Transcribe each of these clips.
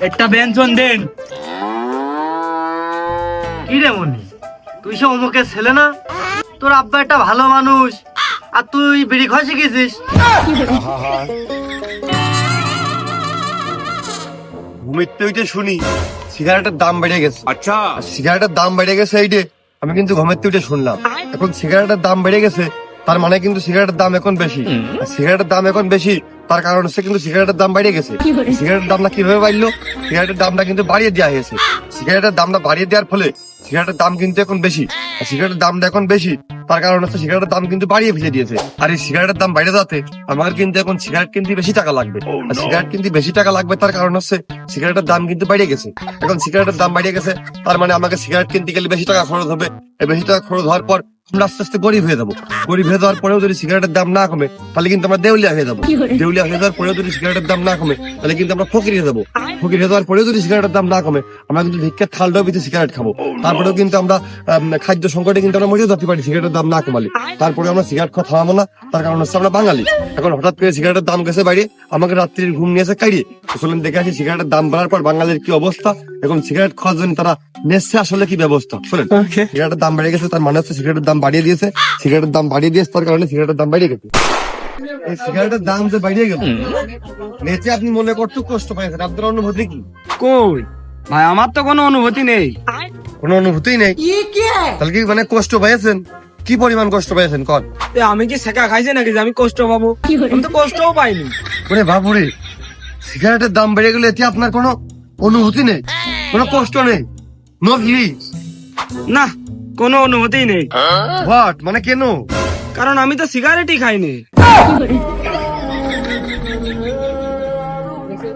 একটা ব্যঞ্জন দেন। কি রে মনি? তুই সে অমুকের ছেলে না? তোর আব্বা একটা ভালো মানুষ। আর তুই বিড়ি খাওয়া শিখেছিস? ঘুমের থেকে শুনি সিগারেটের দাম বেড়ে গেছে। আচ্ছা। সিগারেটের দাম বেড়ে গেছে এই আমি কিন্তু ঘুমের থেকে শুনলাম এখন সিগারেটের দাম বেড়ে গেছে তার মানে কিন্তু সিগারেটের দাম এখন বেশি। সিগারেটের দাম এখন বেশি তার কারণ হচ্ছে কিন্তু সিগারেটের দাম বেড়ে গেছে। সিগারেটের দামটা কীভাবে বাড়লো? সিগারেটের দামটা কিন্তু বাড়িয়ে দেওয়া হয়েছে। সিগারেটের দামটা বাড়িয়ে দেওয়ার ফলে সিগারেটের দাম কিন্তু এখন বেশি। আর সিগারেটের দামটা এখন বেশি। তার কারণ হচ্ছে সিগারেটের দাম কিন্তু বাড়িয়ে ফেলে দিয়েছে। আর এই সিগারেটের দাম বাইরে যাতে আমার কিন্তু এখন সিগারেট কিনতে বেশি টাকা লাগবে। আর সিগারেট কিনতে বেশি টাকা লাগবে তার কারণ হচ্ছে সিগারেটের দাম কিন্তু বেড়ে গেছে। এখন সিগারেটের দাম বেড়ে গেছে তার মানে আমাকে সিগারেট কিনতে গেলে বেশি টাকা খরচ হবে। এই বেশি টাকা খরচ হওয়ার পর আমরা আস্তে আস্তে গরিব হয়ে যাব। গরিব হয়ে যাওয়ার পরেও যদি সিগারেটের দাম না কমে তাহলে কিন্তু আমরা দেউলিয়া হয়ে যাব। দেউলিয়া হয়ে যাওয়ার পরেও যদি সিগারেটের দাম না কমে তাহলে কিন্তু আমরা ফকির হয়ে যাব। ফকির হয়ে যাওয়ার পরেও যদি সিগারেটের দাম না কমে আমরা কিন্তু ভিক্ষার থালটাও ভিতরে সিগারেট খাব। তারপরেও কিন্তু আমরা খাদ্য সংকটে কিন্তু আমরা মরেও যেতে পারি সিগারেটের দাম না কমালে। তারপরে আমরা সিগারেট খাওয়া থামাবো না। তার কারণ হচ্ছে আমরা বাঙালি। এখন হঠাৎ করে সিগারেটের দাম গেছে বাইরে আমাকে রাত্রির ঘুম নিয়েছে কাইরে চলুন দেখে আসি সিগারেটের দাম বাড়ার পর বাঙালির কি অবস্থা? এখন সিগারেট খাওয়ার জন্য তারা নেচ্ছে আসলে কি ব্যবস্থা? শোনেন সিগারেটের দাম বেড়ে গেছে তার মানে হচ্ছে সিগারেটের দাম বাড়িয়ে দিয়েছে সিগারেটের দাম বাড়িয়ে দিয়েছে তার কারণে সিগারেটের দাম বেড়ে গেছে। এই সিগারেটের দাম যে বাড়িয়ে গেল নেচে আপনি মনে করতে কষ্ট পাইছেন আপনার অনুভূতি কি? কই? ভাই আমার তো কোনো অনুভূতি নেই। কোনো অনুভূতি নেই? তাহলে কি মানে কষ্ট পাইছেন কি পরিমাণ কষ্ট পাইছেন এ, আমি কি শেখা খাইছি নাকি যে আমি কষ্ট পাবো? আমি তো কষ্টও পাইনি। ওরে বাবুরে সিগারেটের দাম বেড়ে গেলে এতে আপনার কোনো অনুভূতি নেই? কোনো কষ্ট নেই? নো ফিলিংস না কোনো অনুমতি নেই। হোয়াট মানে কেন? কারণ আমি তো সিগারেটই খাইনি।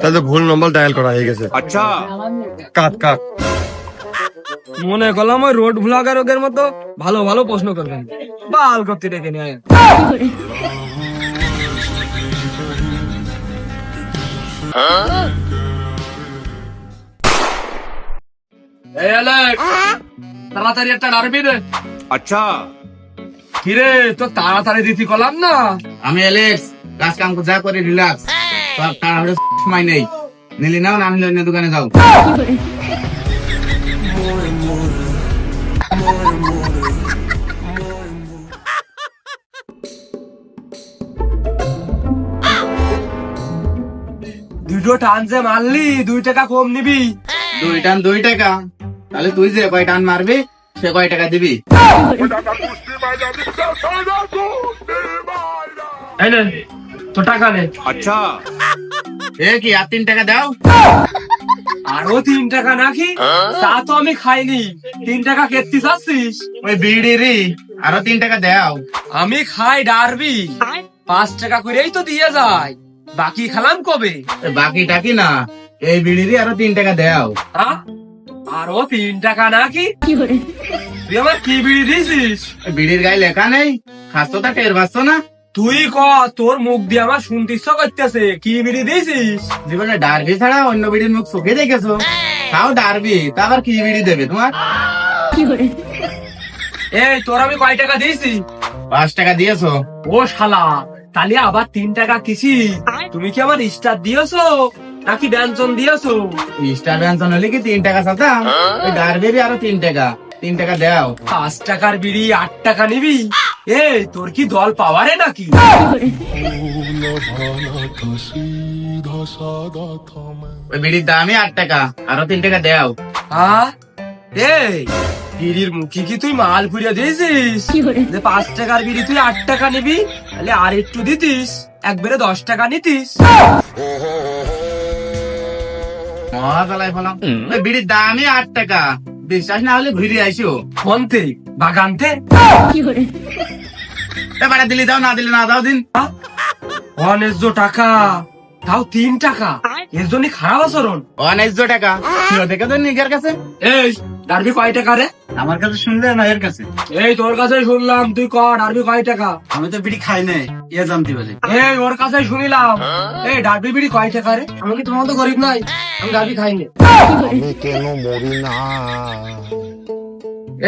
তাহলে ভুল নম্বর ডায়াল করা হয়ে গেছে। আচ্ছা। কাট কাট। মনে করলাম ওই রোড ভ্লগার মতো ভালো ভালো প্রশ্ন করবেন। বাল করতে ডেকে নিয়ে তাড়াতাড়ি একটা রে আচ্ছা। কিরে তো তাড়াতাড়ি দিতি না? আমি কাজ কাম যা করে রিল্যাক্স। সব তাড়াহুড়ো সময় নেই। নিলি না অন্য দোকানে যাও। দুটো টান যে মারলি দুই টাকা কম নিবি। দুই টান দুই টাকা। তাহলে তুই যে কয় টান মারবি সে কয় টাকা দিবি? আচ্ছা। এ কি আর তিন টাকা দাও? আরও তিন টাকা নাকি? তা তো আমি খাইনি। তিন টাকা ওই বিড়ি আরও তিন টাকা দাও। আমি খাই ডারবি। পাঁচ টাকা করেই তো দিয়ে যায়। বাকি খালাম কবে? বাকি টাকি না? এই বিড়ি রে আরও তিন টাকা দাও। হ্যাঁ আরও তিন টাকা নাকি তুই আমার কি বিড়ি দিছিস? বিড়ির গায়ে লেখা নেই। তা টের পাচ্ছ না? তুই ক তোর মুখ দিয়ে আমার শুনতে ইচ্ছা করতেছে। কি বিড়ি দিছিস? জীবনে ডারবি ছাড়া অন্য বিড়ির মুখ চোখে দেখেছ? তাও ডারবি তা আবার কি বিড়ি দেবে তোমার? এই তোর আমি কয় টাকা দিয়েছি? পাঁচ টাকা দিয়েছ। ও শালা তাহলে আবার তিন টাকা কিসি তুমি কি আমার স্টার দিয়েছ? নাকি ব্যঞ্জন দিয়েছ? স্টার ব্যঞ্জন হলে কি তিন টাকা চাতাম ওই ডারবির আরও তিন টাকা। তিন টাকা দাও। পাঁচ টাকার বিড়ি আট টাকা নিবি? এই তোর কি দল পাওয়ারে নাকি? ওই বিড়ির দামই আট টাকা। আরও তিন টাকা দাও। হ্যাঁ? এই বিড়ির মুখে কি তুই মাল ফুরিয়ে দিয়েছিস? যে পাঁচ টাকার বিড়ি তুই আট টাকা নিবি তাহলে আর একটু দিতিস। একবারে দশ টাকা নিতিস। মহা চালাই ফেলাম বিড়ির দামই আট টাকা। বিশ্বাস না হলে ঘুরে আইসো ফোনতে বাগানতে? এবারে দিলি দাও না দিলে না দাও দিন। অনেক টাকা। তাও তিন টাকা। এর জন্য খারাপ আচরণ। অনেক টাকা। দেখে তো নিজের কাছে? এই ডারবি কয় টাকা রে? আমার কাছে শুনলে না এর কাছে? এই তোর কাছে শুনলাম তুই ক ডারবি কয় টাকা? আমি তো বিড়ি খাই নাই ইয়ে জানতে পারি। এই ওর কাছে শুনিলাম। এই ডারবি বিড়ি কয় টাকা রে? আমি কি তোমার তো গরিব নাই? আমি ডারবি খাইনি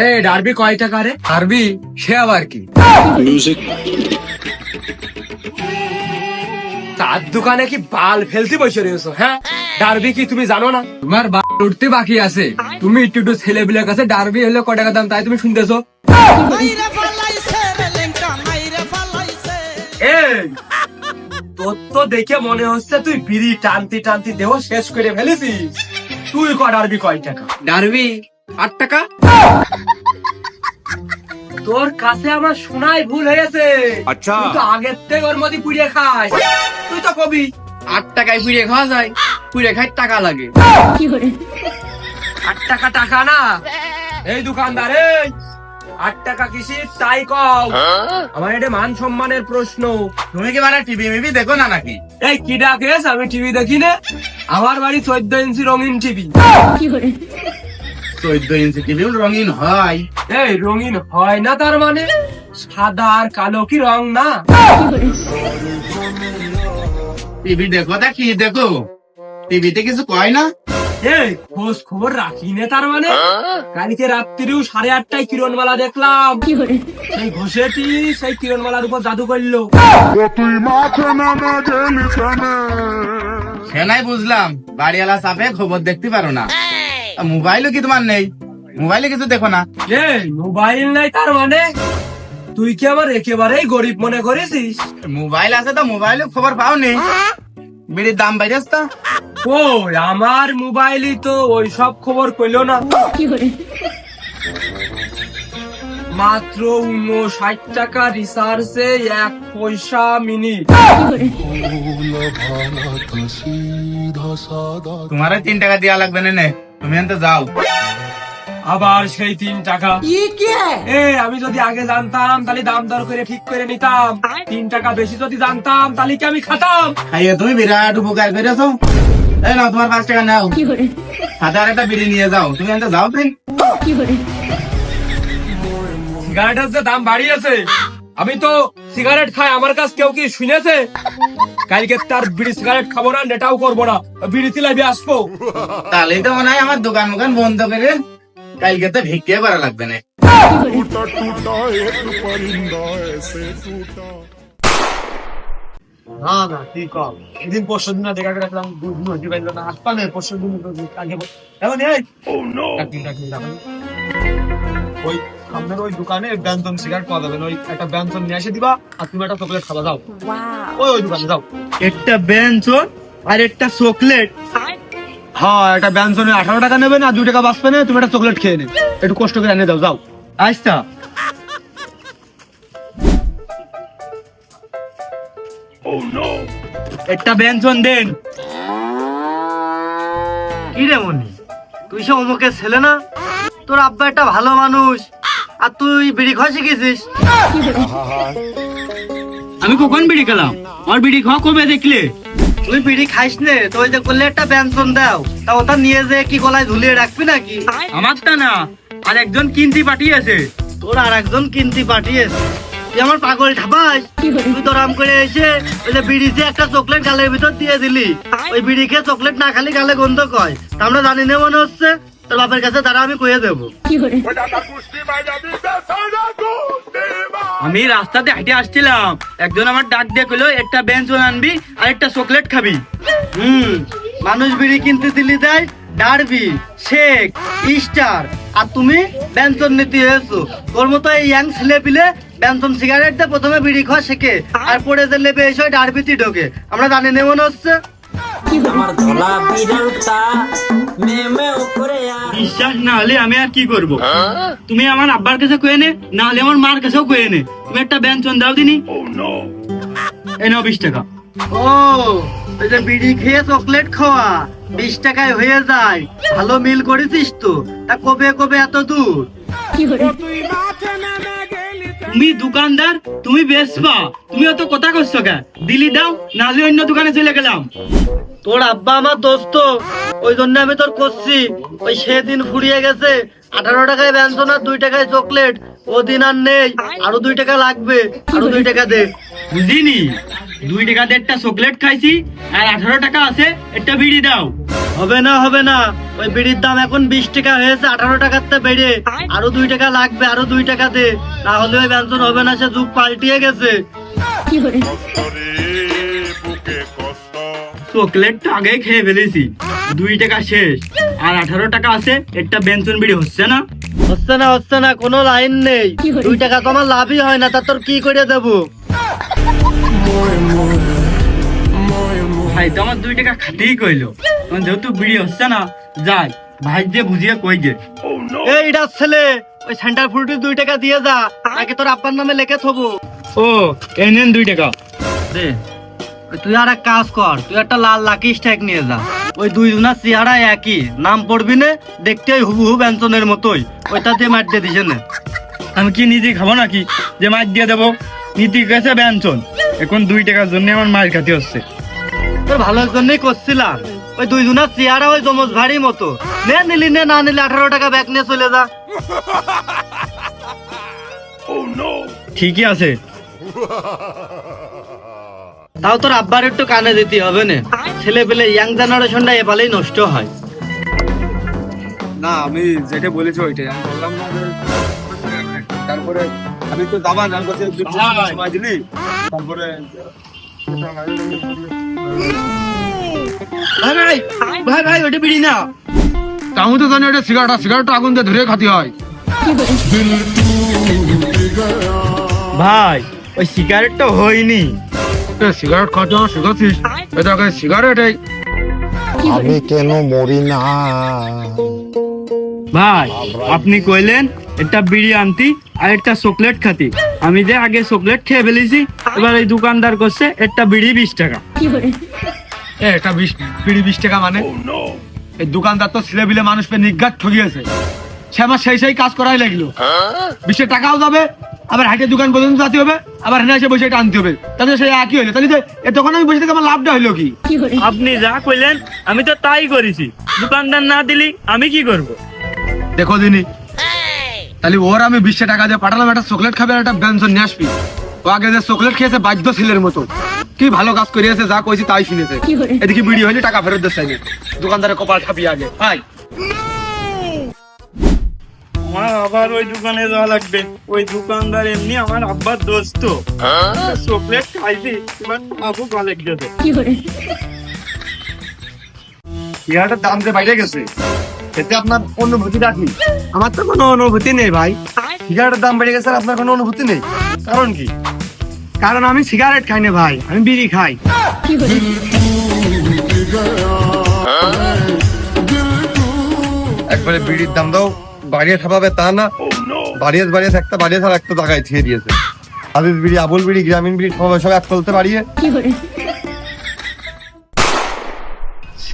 এই ডারবি কয় টাকা রে? ডারবি সে আবার কি? তার দোকানে কি বাল ফেলতে বসে রয়েছো হ্যাঁ? ডারবি কি তুমি জানো না? তোমার বাল উঠতে বাকি আছে। তুমি একটু একটু ছেলেপিলের কাছে ডারবি হলে ক টাকা দাম তাই তুমি শুনতেছো। তোর তো দেখে মনে হচ্ছে তুই বিড়ি টানতি টানতি দেহ শেষ করে ফেলেছিস। তুই ক ডারবি কয় টাকা? ডারবি আট টাকা? তোর কাছে আমার শোনাই ভুল হয়েছে। আচ্ছা। তুই তো আগের থেকে ওর মধ্যে পুড়িয়ে খাস। তুই তো কবি। আট টাকায় পুড়ে খাওয়া যায়। পুড়ে খাই টাকা লাগে। আট টাকা টাকা না। এই দোকানদার এই। আট টাকা কিসির তাই কও। আমার এটা মান সম্মানের প্রশ্ন। তুমি কি মানে টিভি মিভি দেখো না নাকি? এই কি ডাকেস আমি টিভি দেখি না। আমার বাড়ি চোদ্দ ইঞ্চি রঙিন টিভি। চোদ্দ ইঞ্চি টিভি রঙিন হয়। এই রঙিন হয় না তার মানে? সাদা আর কালো কি রং না? টিভি দেখো তা কি দেখো। টিভিতে কিছু কয় না? এই খোঁজ খবর রাখি না তার মানে? কালকে রাত্রিও সাড়ে আটটায় কিরণমালা দেখলাম। সেই ঘষেটি সেই কিরণমালার উপর জাদু করল। নাই বুঝলাম বাড়িওয়ালা চাপে খবর দেখতে পারো না। মোবাইলও কি তোমার নেই? মোবাইলে কিছু দেখো না। এই মোবাইল নাই তার মানে? তুই কি আবার একেবারেই গরিব মনে করেছিস? মোবাইল আছে তো মোবাইলে খবর পাও নি বিড়ির দাম বাইরেছ তো। ও আমার মোবাইলই তো ওই সব খবর কইলো না। মাত্র উনষাট টাকা রিসার্চে এক পয়সা মিনিট। তোমার তিন টাকা দেওয়া লাগবে না নে। তুমি এনতে যাও। আবার সেই তিন টাকা। এ আমি যদি আগে জানতাম তাহলে দাম দর করে ঠিক করে নিতাম। তিন টাকা বেশি যদি জানতাম তাহলে কি আমি খাতাম? খাইয়ে তুমি বিরাট উপকার করেছ। এই নাও তোমার পাঁচ টাকা নাও। আর একটা বিড়ি নিয়ে যাও। তুমি এনতে যাও সিগারেটের যে দাম বাড়িয়েছে। আমি তো সিগারেট খাই আমার কাছ কেউ কি শুনেছে? কালকে তার বিড়ি সিগারেট খাব না নেটাও করব না বিড়ি তিলাবি আসব। তাহলেই তো মনে হয় আমার দোকান মোকান বন্ধ করে কালকে তো ভিক্ষে করা লাগবে না। না না কি কম? এদিন পরশু দিন দেখা রাখলাম নদী পাইল না হাত পানে পরশু দিন আগে এখন ওই আপনার ওই দোকানে ব্যঞ্জন সিগারেট পাওয়া যাবে ওই একটা ব্যঞ্জন নিয়ে এসে দিবা আর তুমি একটা চকলেট খাবা যাও। ওই ওই দোকানে যাও। একটা ব্যঞ্জন আর একটা চকলেট হ্যাঁ একটা ব্যঞ্জনে আঠারো টাকা নেবে না দুই টাকা বাঁচবে না তুমি একটা চকলেট খেয়ে নে। একটু কষ্ট করে এনে দাও যাও। আচ্ছা। একটা ব্যঞ্জন দেন। কি রে মনি? তুই সে অমুকের ছেলে না? তোর আব্বা একটা ভালো মানুষ। আর তুই বিড়ি খাওয়া শিখেছিস? আমি কখন বিড়ি খেলাম? আমার বিড়ি খাওয়া কবে দেখলে? তুই বিড়ি খাইস নে তো ওই যে করলে একটা ব্যঞ্জন দাও। তা ওটা নিয়ে যে কি গলায় ঝুলিয়ে রাখবি নাকি? আমারটা না আর একজন কিনতে পাঠিয়েছে। তোর আর একজন কিনতে পাঠিয়েছে। তুই আমার পাগল ঠাপাস? তুই তো রাম করে এসে ওই যে বিড়ি যে একটা চকলেট গালের ভিতর দিয়ে দিলি। ওই বিড়ি খেয়ে চকলেট না খালি গালে গন্ধ কয়। তা আমরা জানি না মনে হচ্ছে। তোর বাপের কাছে তারা আমি কয়ে দেবো। আমি রাস্তাতে হেঁটে আসছিলাম। একজন আমার ডাক দিয়ে কইলো একটা ব্যঞ্জন আনবি আর একটা চকলেট খাবি। হুম মানুষ বিড়ি কিনতে দিলি দেয় ডারবি শেখ স্টার আর তুমি ব্যঞ্জন নীতি হয়েছো তোর মতো এই ইয়াং ছেলে পিলে ব্যঞ্জন সিগারেট দিয়ে প্রথমে বিড়ি খাওয়া শেখে আর পরে যে লেপে এসে ডারবিতি ঢোকে। আমরা জানি না মনে হচ্ছে? বিশ্বাস না হলে আমি আর কি করব? তুমি আমার আব্বার কাছে কয়ে নে না হলে আমার মার কাছেও কয়ে নে। তুমি একটা ব্যঞ্জন দাও দিনি। এই নাও বিশ টাকা। ও এই যে বিড়ি খেয়ে চকলেট খাওয়া বিশ টাকায় হয়ে যায়। ভালো মিল করেছিস তো তা কবে কবে এত দূর? তুমি দোকানদার তুমি বেশ বেচবা তুমি অত কথা করছ কে? দিলি দাও নাহলে অন্য দোকানে চলে গেলাম। তোর আব্বা আমার দোস্ত। ওই জন্য আমি তোর করছি ওই সেদিন ফুরিয়ে গেছে। আঠারো টাকায় ব্যঞ্জন আর দুই টাকায় চকলেট। ও দিন আর নেই। আরও দুই টাকা লাগবে। আরও দুই টাকা দে। বুঝিনি? দুই টাকা দেড়টা চকলেট খাইছি আর আঠারো টাকা আছে একটা বিড়ি দাও। হবে না হবে না। ওই বিড়ির দাম এখন বিশ টাকা হয়েছে, আঠারো টাকার তে বেড়ে। আরও দুই টাকা লাগবে, আরও দুই টাকা দে। না হলে ওই ব্যঞ্জন হবে না, সে যুগ পাল্টিয়ে গেছে। রে বুকে চকলেট আগে খেয়ে ফেলেছি। দুই টাকা শেষ। আর আঠারো টাকা আছে, একটা বেঞ্চন বিড়ি, হচ্ছে না? হচ্ছে না হচ্ছে না, কোনো লাইন নেই। দুই টাকা তো লাভই হয় না, তা তোর কি করে দেবো? ভাই তো আমার দুই টাকা খাতেই কইলো। যেহেতু বিড়ি হচ্ছে না যাই ভাই যে বুঝিয়ে কই গে। এই এটা ছেলে ওই সেন্টার ফুলটি দুই টাকা দিয়ে যা আগে তোর আব্বার নামে লেখে থবো। ও এই নেন দুই টাকা। দে তুই আর এক কাজ কর তুই একটা লাল লাকি স্ট্যাক নিয়ে যা। ওই দুই জনের চেহারা একই নাম পড়বি না দেখতে ওই হুবহু ব্যঞ্জনের মতোই ওইটা দিয়ে মার দিয়ে দিছে না। আমি কি নিজে খাব নাকি? যে মাছ দিয়ে দেবো। নীতি গেছে ব্যঞ্চন এখন দুই টাকার জন্য আমার মাছ খাতে হচ্ছে। তোর ভালোর জন্যই করছিলাম। ওই দুই জনের চেহারা ওই জমজ ভারী মতো। নে নিলি নে না নিলে আঠারো টাকা ব্যাগ নিয়ে চলে যা। ঠিকই আছে। তাও তোর আব্বার একটু কানে দিতে হবে না। ছেলে পেলে ইয়াং জেনারেশনটা এপালেই নষ্ট হয়। না আমি যেটা বলেছি ওইটাই। আমি বললাম না যে- তারপরে আমি তো দাবা নাম করছি তারপরে ভাই ভাই ভাই ভাই ওটা বিড়ি না। আমি তো জানি ওটা সিগারেট সিগারেট আগুন দিয়ে ধরে খাতে হয়। ভাই ওই সিগারেটটা হয়নি। সিগারেট এটা সিগারেট এই আমি কেন মরি না ভাই আপনি কইলেন? একটা বিড়ি আনতি আর একটা চকলেট খাতি। আমি যে আগে চকলেট খেয়ে ফেলেছি এবার এই দোকানদার করছে একটা বিড়ি বিশ টাকা। এ, এটা বিশ বিড়ি বিশ টাকা মানে? এই দোকানদার তো ছেলে বিলে মানুষ পে নিজ্ঞাত ঠকিয়েছে সে আমার সেই সেই কাজ করাই লাগল। বিশে টাকাও যাবে আবার হাটের দোকান পর্যন্ত যেতে হবে আবার হেনে এসে বসে এটা আনতে হবে। তাহলে সেই একই হইল তাহলে যে এ দোকানে আমি বসে থেকে আমার লাভটা হইল কি? আপনি যা কইলেন আমি তো তাই করেছি। দোকানদার না দিলি আমি কি করব? দেখো দিনি তাহলে ওর আমি বিশে টাকা দিয়ে পাঠালাম একটা চকলেট খাবে আর একটা ব্যঞ্জন নিয়ে আসবি। ও আগে যে চকলেট খেয়েছে বাধ্য ছেলের মতো। কি ভালো কাজ করিয়েছে যা কইছি তাই শুনেছে। এদিকে বিড়ি হইলে টাকা ফেরত দিচ্ছে না দোকানদারের কপাল খাবি আগে। ভাই। আমার আবার ওই দোকানে যাওয়া লাগবে। ওই দোকানদার এমনি আমার আব্বার দোস্ত। চকলেট খাইছি এবার আবু ভালো গেছে সিগারেটের দাম যে বাইরে গেছে। এতে আপনার অনুভূতি রাখি। আমার তো কোনো অনুভূতি নেই ভাই। সিগারেটের দাম বেড়ে গেছে আপনার কোনো অনুভূতি নেই। কারণ কি? কারণ আমি সিগারেট খাই না ভাই, আমি বিড়ি খাই। একবারে বিড়ির দাম দাও, বাড়িয়ে ঠাপাবে তা না। বাড়িয়ে বাড়িয়ে একটা বাড়িয়ে ছাড়া একটা জায়গায় ছেড়ে দিয়েছে। আদিস বিড়ি, আবুল বিড়ি, গ্রামীণ বিড়ি সব সব এক তলতে বাড়িয়ে।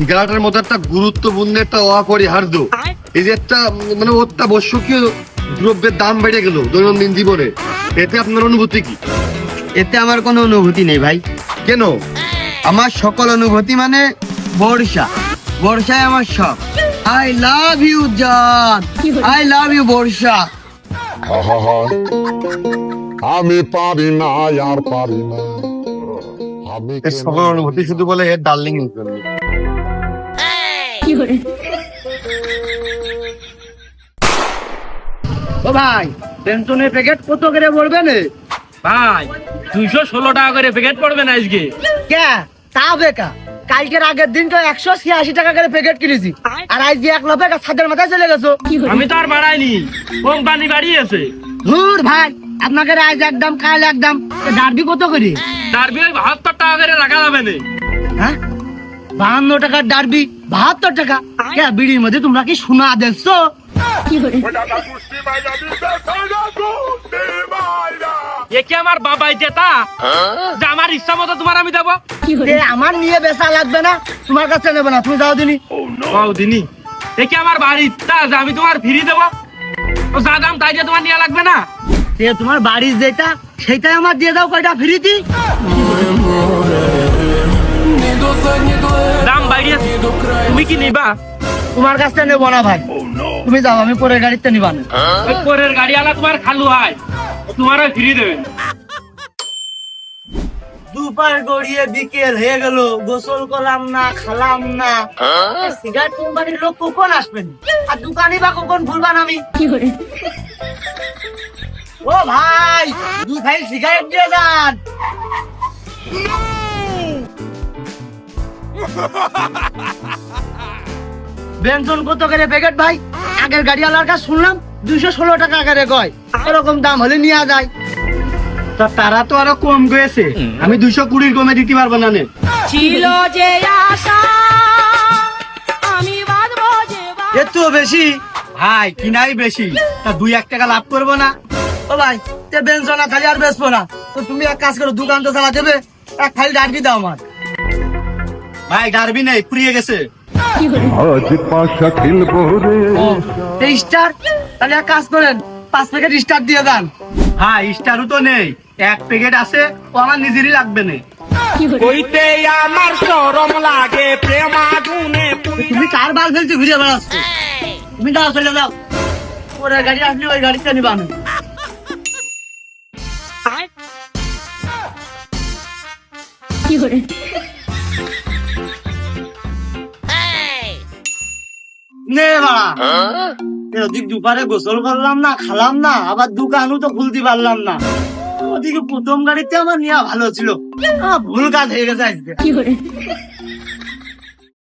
সিগারেটের মধ্যে একটা গুরুত্বপূর্ণ একটা অপরিহার্য এই যে একটা মানে অত্যাবশ্যকীয় দ্রব্যের দাম বেড়ে গেল দৈনন্দিন জীবনে। এতে আপনার অনুভূতি কি? এতে আমার কোনো অনুভূতি নেই ভাই। কেন? আমার সকল অনুভূতি মানে বর্ষা। বর্ষায় আমার সব। আই লাভ ইউ জান। I love you Barsha. আমি পারি না আর পারি না। আমি সকল অনুভূতি শুধু বলে এর ডার্লিং ও ভাই পেনশনের প্যাকেট কত করে পড়বে না? ভাই দুইশো ষোলো টাকা করে প্যাকেট পড়বে না আজকে। কে? তা বেকা। কালকের আগের দিন তো একশো ছিয়াশি টাকা করে প্যাকেট কিনেছি। আর আজ এক লপে ছাদের মাথায় চলে গেছো। আমি তো আর বাড়াইনি কোম্পানি বাড়িয়েছে। ধুর ভাই আপনাকে আজ একদম কাল একদম। ডারবি কত করে? ডারবি ওই বাহাত্তর টাকা করে রাখা যাবে না। হ্যাঁ? বাহান্ন টাকার ডারবি। বাহাত্তর টাকা। কে বিড়ির মধ্যে তোমরা কি শোনা দেখছ? আমার বাবাই জেতা যে আমার ইচ্ছা মতো তোমার আমি দেবো? আমার নিয়ে বেচা লাগবে না তোমার কাছে নেবে না তুমি যাও দিনি। বাউ দিনি। এ আমার বাড়ির যে আমি তোমার ফিরি দেবো? যা দাম তাই যে তোমার লাগবে না? তোমার বাড়ির যেটা সেটাই আমার দিয়ে দাও কয়টা ফ্রিতি? দাম বাড়িয়েছে তুমি কি নিবা? তোমার কাছ থেকে নেব না ভাই। তুমি যাও আমি পরের গাড়িতে নিবা। না ওই পরের গাড়িওয়ালা তোমার খালু হয়। তোমার ওই ফিরি দেবে। দুপার গড়িয়ে বিকেল হয়ে গেল গোসল করলাম না খালাম না। সিগারেট কোম্পানির লোক কখন আসবেন আর দোকানে বা কখন ভুলবান আমি? ও ভাই দু ভাই সিগারেট দিয়ে যান। বেনসন কত করে প্যাকেট ভাই? আগের গাড়িওয়ালার কাছে শুনলাম দুইশো ষোলো টাকা কয়। এরকম দাম হলে নিয়ে যায়। তা তারা তো আরও কম গেছে আমি দুইশো কুড়ির কমে দিতে পারব না নে। ছিল যে আশা আমি বাঁধবো যে বাঁধ- তো বেশি? ভাই কিনাই বেশি। তা দুই এক টাকা লাভ করব না। ও ভাই তে বেনসন খালি আর বেচবো না। তো তুমি এক কাজ করো দোকান তো চালা দেবে এক খালি ডারবি দাও আমার। ভাই ডারবি নেই ফুরিয়ে গেছে। আজ পাশা খেলব রে। স্টার তাহলে এক কাজ করেন পাঁচ প্যাকেট স্টার দিয়ে দেন। হ্যাঁ স্টারও তো নেই এক প্যাকেট আছে ও আমার নিজেরই লাগবে না। কইতে আমার শরম লাগে প্রেম আগুনে তুমি কার বাল ফেলতে ঘুরে বেড়াচ্ছ? তুমি দাও চলে ওর গাড়ি আসলে ওই গাড়িতে নিবা আমি। নে বাড়া ওদিক দুপারে গোসল করলাম না খালাম না আবার দোকানও তো খুলতে পারলাম না। ওদিকে প্রথম গাড়িতে আমার নেওয়া ভালো ছিল। ভুল কাজ হয়ে গেছে আজকে।